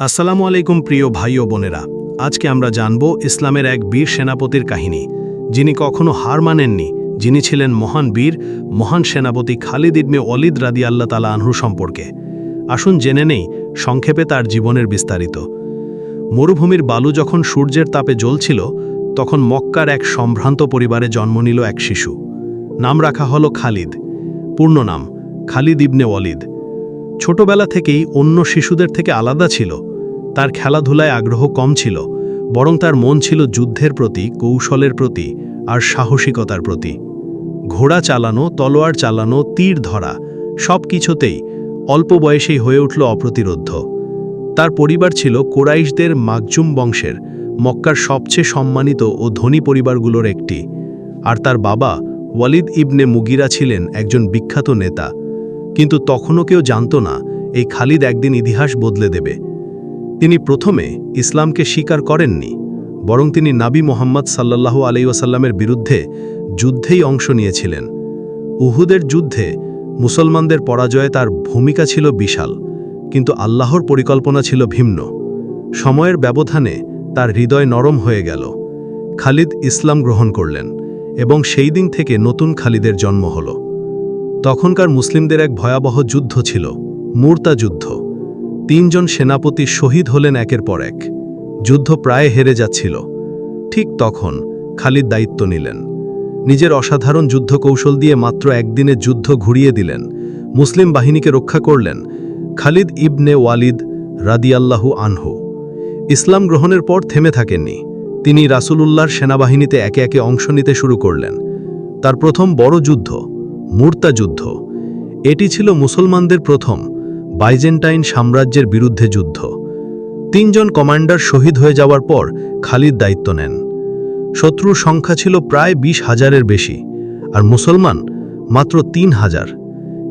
আসসালামু আলাইকুম প্রিয় ভাই ও বোনেরা। আজকে আমরা জানব ইসলামের এক বীর সেনাপতির কাহিনী। যিনি কখনো হার মানেননি, যিনি ছিলেন মহান বীর, মহান সেনাপতি খালিদ ইবনে অলিদ রাদি আল্লাহ তালা আনহু সম্পর্কে। আসুন জেনে নেই, সংক্ষেপে তার জীবনের বিস্তারিত। মরুভূমির বালু যখন সূর্যের তাপে জ্বলছিল, তখন মক্কার এক সম্ভ্রান্ত পরিবারে জন্ম নিল এক শিশু। নাম রাখা হলো খালিদ। পূর্ণ নাম, খালিদ ইবনে ওয়ালিদ। ছোটবেলা থেকেই অন্য শিশুদের থেকে আলাদা ছিল। তার খেলাধুলায় আগ্রহ কম ছিল, বরং তার মন ছিল যুদ্ধের প্রতি, কৌশলের প্রতি, আর সাহসিকতার প্রতি। ঘোড়া চালানো, তলোয়ার চালানো, তীর ধরা, সব কিছুতেই অল্প বয়সেই হয়ে উঠল অপ্রতিরোধ্য। তার পরিবার ছিল কোরাইশদের মাকজুম বংশের, মক্কার সবচেয়ে সম্মানিত ও ধনী পরিবারগুলোর একটি, আর তার বাবা ওয়ালিদ ইবনে মুগিরা ছিলেন একজন বিখ্যাত নেতা। কিন্তু তখনও কেউ জানত না, এই খালিদ একদিন ইতিহাস বদলে দেবে। তিনি প্রথমে ইসলামকে স্বীকার করেননি, বরং তিনি নাবি মোহাম্মদ সাল্লাল্লাহু আলাই ওয়াসাল্লামের বিরুদ্ধে যুদ্ধেই অংশ নিয়েছিলেন। উহুদের যুদ্ধে মুসলমানদের পরাজয়ে তার ভূমিকা ছিল বিশাল, কিন্তু আল্লাহর পরিকল্পনা ছিল ভিন্ন। সময়ের ব্যবধানে তার হৃদয় নরম হয়ে গেল। খালিদ ইসলাম গ্রহণ করলেন এবং সেই দিন থেকে নতুন খালিদের জন্ম হল। তখনকার মুসলিমদের এক ভয়াবহ যুদ্ধ ছিল মূর্তা যুদ্ধ তিনজন সেনাপতি শহীদ হলেন একের পর এক। যুদ্ধ প্রায় হেরে যাচ্ছিল। ঠিক তখন খালিদ দায়িত্ব নিলেন। নিজের অসাধারণ যুদ্ধ কৌশল দিয়ে মাত্র একদিনে যুদ্ধ ঘুরিয়ে দিলেন। মুসলিম বাহিনীকে রক্ষা করলেন খালিদ ইবনে ওয়ালিদ রাদিয়াল্লাহু আনহু। ইসলাম গ্রহণের পর থেমে থাকেননি। তিনি রাসূলুল্লাহর সেনাবাহিনীতে একে একে অংশ নিতে শুরু করলেন। তার প্রথম বড় যুদ্ধ মূর্তা যুদ্ধ এটি ছিল মুসলমানদের প্রথম বাইজেন্টাইন সাম্রাজ্যের বিরুদ্ধে যুদ্ধ। তিনজন কমান্ডার শহীদ হয়ে যাওয়ার পর খালিদ দায়িত্ব নেন। শত্রুর সংখ্যা ছিল প্রায় বিশ হাজারের বেশি, আর মুসলমান মাত্র তিন হাজার।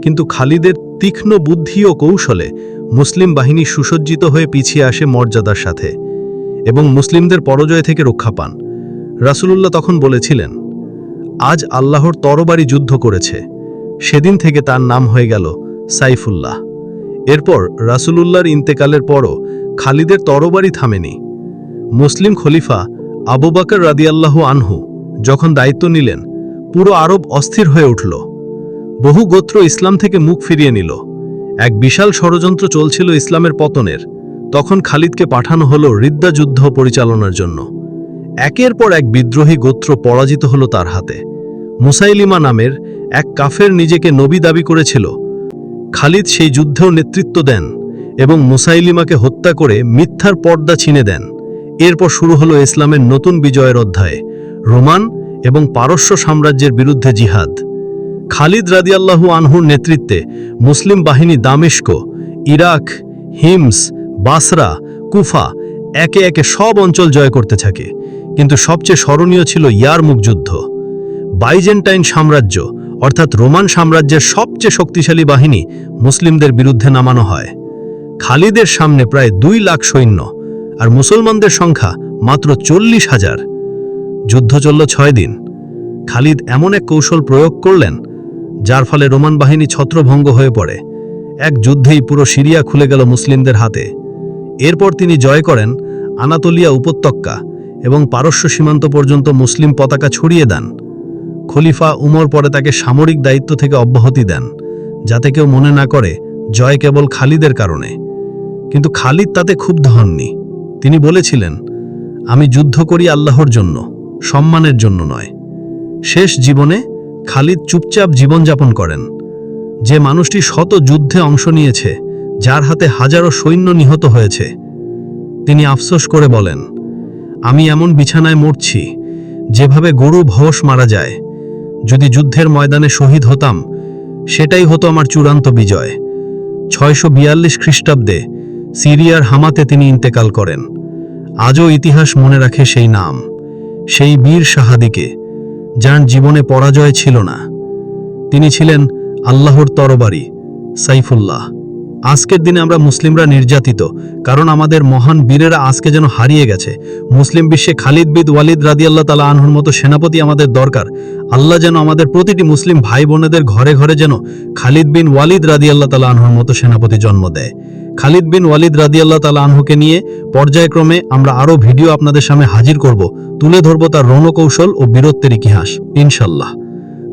কিন্তু খালিদের তীক্ষ্ণ বুদ্ধি ও কৌশলে মুসলিম বাহিনী সুসজ্জিত হয়ে পিছিয়ে আসে মর্যাদার সাথে এবং মুসলিমদের পরাজয় থেকে রক্ষা পান। রাসূলুল্লাহ তখন বলেছিলেন, আজ আল্লাহর তরবারি যুদ্ধ করেছে। সেদিন থেকে তার নাম হয়ে গেল সাইফুল্লাহ। এরপর রাসূলুল্লাহর ইন্তেকালের পরও খালিদের তরবারি থামেনি। মুসলিম খলিফা আবু বাকর রাদিয়াল্লাহু আনহু যখন দায়িত্ব নিলেন, পুরো আরব অস্থির হয়ে উঠল। বহু গোত্র ইসলাম থেকে মুখ ফিরিয়ে নিল। এক বিশাল ষড়যন্ত্র চলছিল ইসলামের পতনের। তখন খালিদকে পাঠানো হলো রিদ্দা যুদ্ধ পরিচালনার জন্য। একের পর এক বিদ্রোহী গোত্র পরাজিত হলো তার হাতে। মুসাইলিমা নামের এক কাফের নিজেকে নবী দাবি করেছিল খালিদ সেই যুদ্ধেও নেতৃত্ব দেন এবং মুসাইলিমাকে হত্যা করে মিথ্যার পর্দা ছিনে দেন। এরপর শুরু হলো ইসলামের নতুন বিজয়ের অধ্যায়, রোমান এবং পারস্য সাম্রাজ্যের বিরুদ্ধে জিহাদ। খালিদ রাদিয়াল্লাহু আনহুর নেতৃত্বে মুসলিম বাহিনী দামেস্ক, ইরাক, হিমস, বাসরা, কুফা একে একে সব অঞ্চল জয় করতে থাকে। কিন্তু সবচেয়ে স্মরণীয় ছিল ইয়ারমুখ যুদ্ধ। বাইজেন্টাইন সাম্রাজ্য অর্থাৎ রোমান সাম্রাজ্যের সবচেয়ে শক্তিশালী বাহিনী মুসলিমদের বিরুদ্ধে নামানো হয়। খালিদের সামনে প্রায় দুই লাখ সৈন্য আর মুসলমানদের সংখ্যা মাত্র চল্লিশ হাজার। যুদ্ধ চলল ছয় দিন। খালিদ এমন এক কৌশল প্রয়োগ করলেন, যার ফলে রোমান বাহিনী ছত্রভঙ্গ হয়ে পড়ে। এক যুদ্ধেই পুরো সিরিয়া খুলে গেল মুসলিমদের হাতে। এরপর তিনি জয় করেন আনাতোলিয়া উপত্যকা এবং পারস্য সীমান্ত পর্যন্ত মুসলিম পতাকা ছড়িয়ে দেন। খলিফা উমর পরে তাকে সামরিক দায়িত্ব থেকে অব্যাহতি দেন, যাতে কেউ মনে না করে জয় কেবল খালিদের কারণে। কিন্তু খালিদ তাতে ক্ষুব্ধ হননি তিনি বলেছিলেন, আমি যুদ্ধ করি আল্লাহর জন্য, সম্মানের জন্য নয়। শেষ জীবনে খালিদ চুপচাপ জীবনযাপন করেন। যে মানুষটি শত যুদ্ধে অংশ নিয়েছে, যার হাতে হাজারো সৈন্য নিহত হয়েছে। তিনি আফসোস করে বলেন, আমি এমন বিছানায় মরছি, যেভাবে গরু ভস মারা যায় যদি যুদ্ধের ময়দানে শহীদ হতাম, সেটাই হতো আমার চূড়ান্ত বিজয়। ছয়শো বিয়াল্লিশ খ্রিস্টাব্দে সিরিয়ার হামাতে তিনি ইন্তেকাল করেন। আজও ইতিহাস মনে রাখে সেই নাম, সেই বীর সাহাদিকে, যার জীবনে পরাজয় ছিল না। তিনি ছিলেন আল্লাহর তরবারি, সাইফুল্লাহ। আজকের দিনে আমরা মুসলিমরা নির্যাতিত, কারণ আমাদের মহান বীরেরা আজকে যেন হারিয়ে গেছে। মুসলিম বিশ্বে খালিদ বিদ ওয়ালিদ রাদি আল্লাহ তালা আনহুর মতো সেনাপতি আমাদের দরকার। আল্লাহ যেন আমাদের প্রতিটি মুসলিম ভাই বোনেদের ঘরে ঘরে যেন খালিদ বিন ওয়ালিদ রাদি আল্লাহ তালা আনহুর মতো সেনাপতি জন্ম দেয়। খালিদ বিন ওয়ালিদ রাদিয়াল্লাহ তালা আনহুকে নিয়ে পর্যায়ক্রমে আমরা আরও ভিডিও আপনাদের সামনে হাজির করব। তুলে ধরব তার রণকৌশল ও বীরত্বের ইতিহাস। ইনশাল্লাহ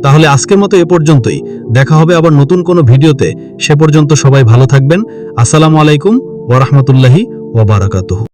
তাহলে আজকের মতো এ পর্যন্তই। দেখা হবে আবার নতুন কোনো ভিডিওতে। সে পর্যন্ত সবাই ভালো থাকবেন। আসসালামু আলাইকুম ওরহমতুল্লাহি ওবারাকাতুহু